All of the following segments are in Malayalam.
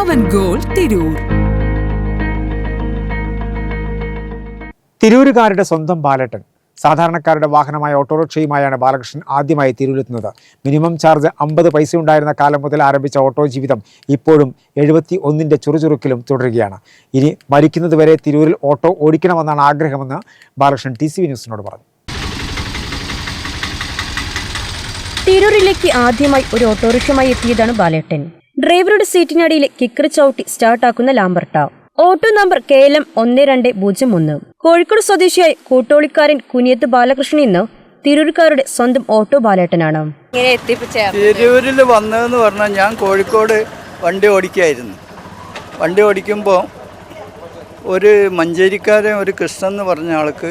പവൻ ഗോൾ തിരൂർ. തിരൂരുകാരുടെ സ്വന്തം ബാലട്ടൻ. സാധാരണക്കാരുടെ വാഹനമായ ഓട്ടോറിക്ഷയുമായാണ് ബാലകൃഷ്ണൻ ആദ്യമായി തിരൂരെത്തുന്നത് മിനിമം ചാർജ് അമ്പത് പൈസ ഉണ്ടായിരുന്ന കാലം മുതൽ ആരംഭിച്ച ഓട്ടോ ജീവിതം ഇപ്പോഴും എഴുപത്തി ഒന്നിന്റെ ചുറുചുറുക്കിലും തുടരുകയാണ്. ഇനി മരിക്കുന്നതുവരെ തിരൂരിൽ ഓട്ടോ ഓടിക്കണമെന്നാണ് ആഗ്രഹമെന്ന് ബാലകൃഷ്ണൻ ടി സി വി ന്യൂസിനോട് പറഞ്ഞു. തിരൂരിലേക്ക് ആദ്യമായി ഒരു ഓട്ടോറിക്ഷയുമായി എത്തിയതാണ് ബാലേട്ടൻ. ഡ്രൈവറുടെ സീറ്റിനടിയിൽ കിക്കർ ചവിട്ടി സ്റ്റാർട്ടാക്കുന്ന Lambretta. Auto number K L M ഒന്ന് രണ്ട് പൂജ്യം ഒന്ന്. കോഴിക്കോട് സ്വദേശിയായ കൂട്ടോളിക്കാരൻ കുനിയത്ത് ബാലകൃഷ്ണൻ ഇന്ന് തിരൂർക്കാരുടെ സ്വന്തം ഓട്ടോ ബാലേട്ടനാണ്. തിരൂരിൽ വന്നതെന്ന് പറഞ്ഞാൽ ഞാൻ കോഴിക്കോട് വണ്ടി ഓടിക്കായിരുന്നു. വണ്ടി ഓടിക്കുമ്പോൾ ഒരു മഞ്ചേരിക്കാരൻ ഒരു കൃഷ്ണൻ എന്ന് പറഞ്ഞ ആൾക്ക്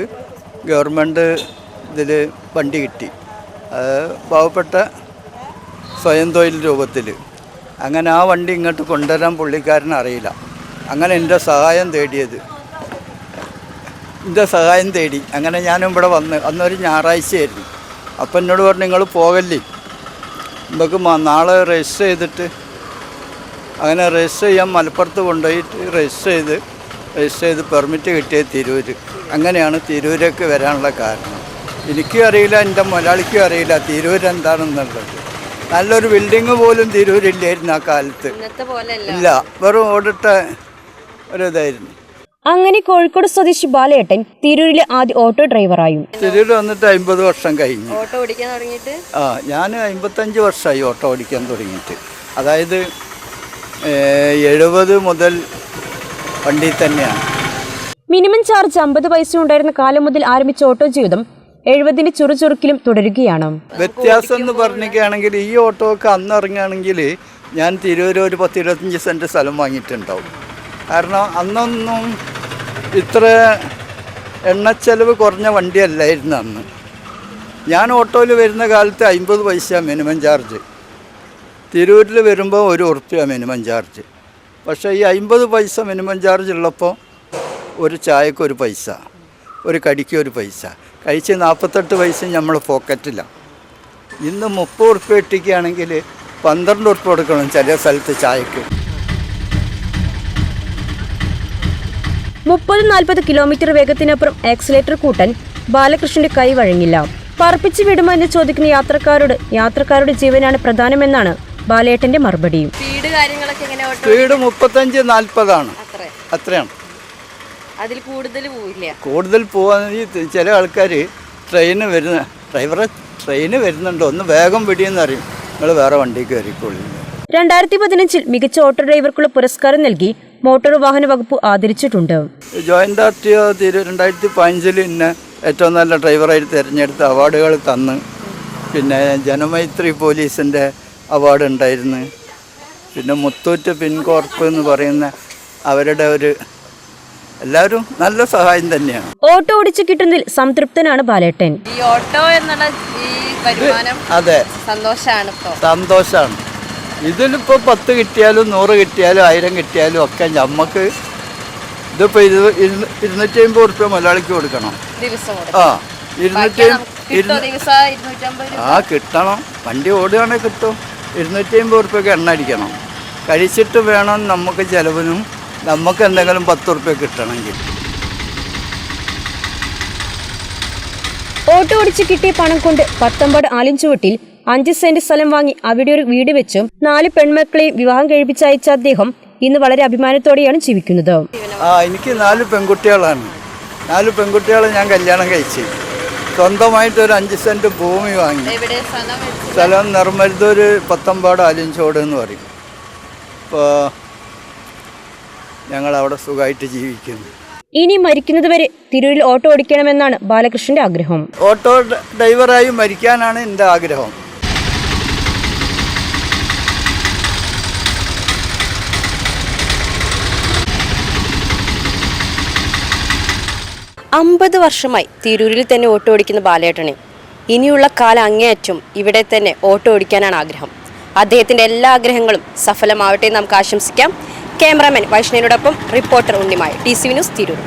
ഗവൺമെന്റ് ഇതിൽ വണ്ടി കിട്ടി. അത് പാവപ്പെട്ട സ്വയം തൊഴിൽ രൂപത്തിൽ അങ്ങനെ ആ വണ്ടി ഇങ്ങോട്ട് കൊണ്ടുവരാൻ പുള്ളിക്കാരൻ അറിയില്ല. അങ്ങനെ എന്റെ സഹായം തേടിയത്. എന്റെ സഹായം തേടി. അങ്ങനെ ഞാനും ഇവിടെ വന്ന് അന്നൊരു ഞായറാഴ്ചയായിരുന്നു. അപ്പം എന്നോട് പറഞ്ഞു നിങ്ങൾ പോകല്ലേ? നമുക്ക് നാളെ രജിസ്റ്റർ ചെയ്തിട്ട് അങ്ങനെ രജിസ്റ്റർ ചെയ്യാൻ മലപ്പുറത്ത് കൊണ്ടുപോയിട്ട് രജിസ്റ്റർ ചെയ്ത് രജിസ്റ്റർ ചെയ്ത് പെർമിറ്റ് കിട്ടിയത് തിരൂർ അങ്ങനെയാണ് തിരൂരേക്ക് വരാനുള്ള കാരണം. എനിക്കും അറിയില്ല എന്റെ മലയാളിക്കും അറിയില്ല തിരൂർ എന്താണെന്നുള്ളത്. നല്ലൊരു ബിൽഡിങ് പോലും തിരൂരില്ലായിരുന്നു ആ കാലത്ത്. ഇല്ല വെറും ഓടിട്ട ഒരു ഇതായിരുന്നു അങ്ങനെ കോഴിക്കോട് സ്വദേശി ബാലേട്ടൻ തിരൂരിലെ ആദ്യ ഓട്ടോ ഡ്രൈവറായും. തിരൂർ വന്നിട്ട് അമ്പത് വർഷം കഴിഞ്ഞു. ഓട്ടോ ഓടിക്കാൻ തുടങ്ങിയിട്ട്? ആ ഞാൻ അമ്പത്തഞ്ച് വർഷമായി ഓട്ടോ ഓടിക്കാൻ തുടങ്ങിയിട്ട്. അതായത് എഴുപത് മുതൽ വണ്ടി തന്നെയാണ്. മിനിമം ചാർജ് അമ്പത് പൈസ ഉണ്ടായിരുന്ന കാലം മുതൽ ആരംഭിച്ച ഓട്ടോ ജീവിതം എഴുപതിന്റെ ചുറുചുറുക്കിലും തുടരുകയാണ്. വ്യത്യാസം എന്ന് പറഞ്ഞിരിക്കുകയാണെങ്കിൽ ഈ ഓട്ടോ ഒക്കെ അന്ന് ഇറങ്ങുകയാണെങ്കിൽ ഞാൻ തിരുവരൂർ ഒരു പത്ത് ഇരുപത്തഞ്ച് സെന്റ് സ്ഥലം വാങ്ങിയിട്ടുണ്ടാവും. കാരണം അന്നൊന്നും ഇത്ര എണ്ണച്ചെലവ് കുറഞ്ഞ വണ്ടിയല്ലായിരുന്നു അന്ന്. ഞാൻ ഓട്ടോയിൽ വരുന്ന കാലത്ത് അമ്പത് പൈസ മിനിമം ചാർജ്. തിരൂരിൽ വരുമ്പോൾ ഒരു ഉറുപ്പ്യ മിനിമം ചാർജ്. പക്ഷേ ഈ അമ്പത് പൈസ മിനിമം ചാർജ് ഉള്ളപ്പോൾ ഒരു ചായക്ക് ഒരു പൈസ. ഒരു കടിക്ക് ഒരു പൈസ. കഴിച്ച് നാൽപ്പത്തെട്ട് പൈസ നമ്മൾ പോക്കറ്റിലാണ് ഇന്ന് മുപ്പത് ഉറുപ്പ്യ ഇട്ടിക്കുകയാണെങ്കിൽ പന്ത്രണ്ട് ഉറുപ്പ്യ കൊടുക്കണം ചില സ്ഥലത്ത് ചായക്ക്. മുപ്പത് നാൽപ്പത് കിലോമീറ്റർ വേഗത്തിനപ്പുറം ആക്സിലേറ്റർ കൂട്ടൻ ബാലകൃഷ്ണന്റെ കൈ വഴങ്ങില്ല. പറപ്പിച്ചു വിടുമോ എന്ന് ചോദിക്കുന്ന യാത്രക്കാരോട് യാത്രക്കാരുടെ ജീവനാണ് പ്രധാനമെന്നാണ് ബാലേട്ടന്റെ മറുപടിയും സ്പീഡ് കാര്യങ്ങളൊക്കെ സ്പീഡ് മുപ്പത്തഞ്ച് നാൽപ്പതാണ് അത്ര. അത്രയാണ്. അതിൽ കൂടുതൽ പോവില്ല. കൂടുതൽ പോവാന്ന് ചില ആൾക്കാർ ട്രെയിന് വരുന്ന ഡ്രൈവറെ ട്രെയിന് വരുന്നുണ്ടോ. ഒന്ന് വേഗം പിടിയെന്ന് അറിയും. നിങ്ങൾ വേറെ വണ്ടി കയറിക്കോളി. രണ്ടായിരത്തി പതിനഞ്ചിൽ മികച്ച ഓട്ടോ ഡ്രൈവർക്കുള്ള പുരസ്കാരം നൽകി മോട്ടോർ വാഹന വകുപ്പ് ആദരിച്ചിട്ടുണ്ട്. ജോയിന്റ് ആർ ടി ഒ രണ്ടായിരത്തി പതിനഞ്ചിൽ ഇന്ന് ഏറ്റവും നല്ല ഡ്രൈവറായി തിരഞ്ഞെടുത്ത അവാർഡുകൾ തന്ന്. പിന്നെ ജനമൈത്രി പോലീസിന്റെ അവാർഡ് ഉണ്ടായിരുന്നു. പിന്നെ മുത്തൂറ്റ് പിൻകോർപ്പ് എന്ന് പറയുന്ന അവരുടെ ഒരു എല്ലാവരും നല്ല സഹായം തന്നെയാണ്. ഓട്ടോ ഓടിച്ചു കിട്ടുന്നതിൽ സംതൃപ്തനാണ് ബാലേട്ടൻ. ഈ ഓട്ടോ എന്നുള്ള ഈ വരുമാനം അതെ. സന്തോഷമാണ് സന്തോഷമാണ് ഇതിലിപ്പോ പത്ത് കിട്ടിയാലും നൂറ് കിട്ടിയാലും ആയിരം കിട്ടിയാലും ഒക്കെ നമുക്ക് ഇതിപ്പോ ഇരു ഇരുന്നൂ- ഇരുന്നൂറ്റി അമ്പത് ഉറുപ്പ്യ മുതലാളിക്ക് കൊടുക്കണം. ദിവസം ആ ഇരുന്നൂറ്റി ആ കിട്ടണം. വണ്ടി ഓടുകയാണെങ്കിൽ കിട്ടും. ഇരുന്നൂറ്റി അമ്പത് ഉറുപ്പ്യക്ക് എണ്ണ അടിക്കണം. കഴിച്ചിട്ട് വേണം നമുക്ക് ചിലവിനും നമുക്ക് എന്തെങ്കിലും പത്ത് ഉറുപ്പ്യ കിട്ടണമെങ്കിൽ. ഓട്ടോ ഓടിച്ച് കിട്ടിയ പണം കൊണ്ട് പത്തമ്പാട് ആലിഞ്ചുവട്ടിൽ അഞ്ച് സെന്റ് സ്ഥലം വാങ്ങി അവിടെ ഒരു വീട് വെച്ചും നാല് പെൺമക്കളെയും വിവാഹം കഴിപ്പിച്ച അയച്ച അദ്ദേഹം ഇന്ന് വളരെ അഭിമാനത്തോടെയാണ് ജീവിക്കുന്നത്. ആ എനിക്ക് നാല് പെൺകുട്ടികളാണ്. നാല് പെൺകുട്ടികളെ ഞാൻ കല്യാണം കഴിച്ചു. സ്വന്തമായിട്ട് ഒരു അഞ്ച് സെന്റ് ഭൂമി വാങ്ങി. സ്ഥലം നിർമ്മരുതൊരു പത്തമ്പാട് ആലിഞ്ചോട് എന്ന് പറയും. ഇപ്പോൾ ഞങ്ങൾ അവിടെ സുഖമായിട്ട് ജീവിക്കുന്നു. ഇനി മരിക്കുന്നതുവരെ തിരൂരിൽ ഓട്ടോ ഓടിക്കണമെന്നാണ് ബാലകൃഷ്ണന്റെ ആഗ്രഹം. ഓട്ടോ ഡ്രൈവറായി മരിക്കാനാണ് എന്റെ ആഗ്രഹം. അമ്പത് വർഷമായി തിരൂരിൽ തന്നെ ഓട്ടോ ഓടിക്കുന്ന ബാലേട്ടനെ. ഇനിയുള്ള കാലം അങ്ങേയറ്റം ഇവിടെ തന്നെ ഓട്ടോ ഓടിക്കാനാണ് ആഗ്രഹം. അദ്ദേഹത്തിന്റെ എല്ലാ ആഗ്രഹങ്ങളും സഫലമാവട്ടെ എന്ന് നമുക്ക് ആശംസിക്കാം. Cameraman വൈഷ്ണവിനോടൊപ്പം reporter Unnimaya T C News Tirur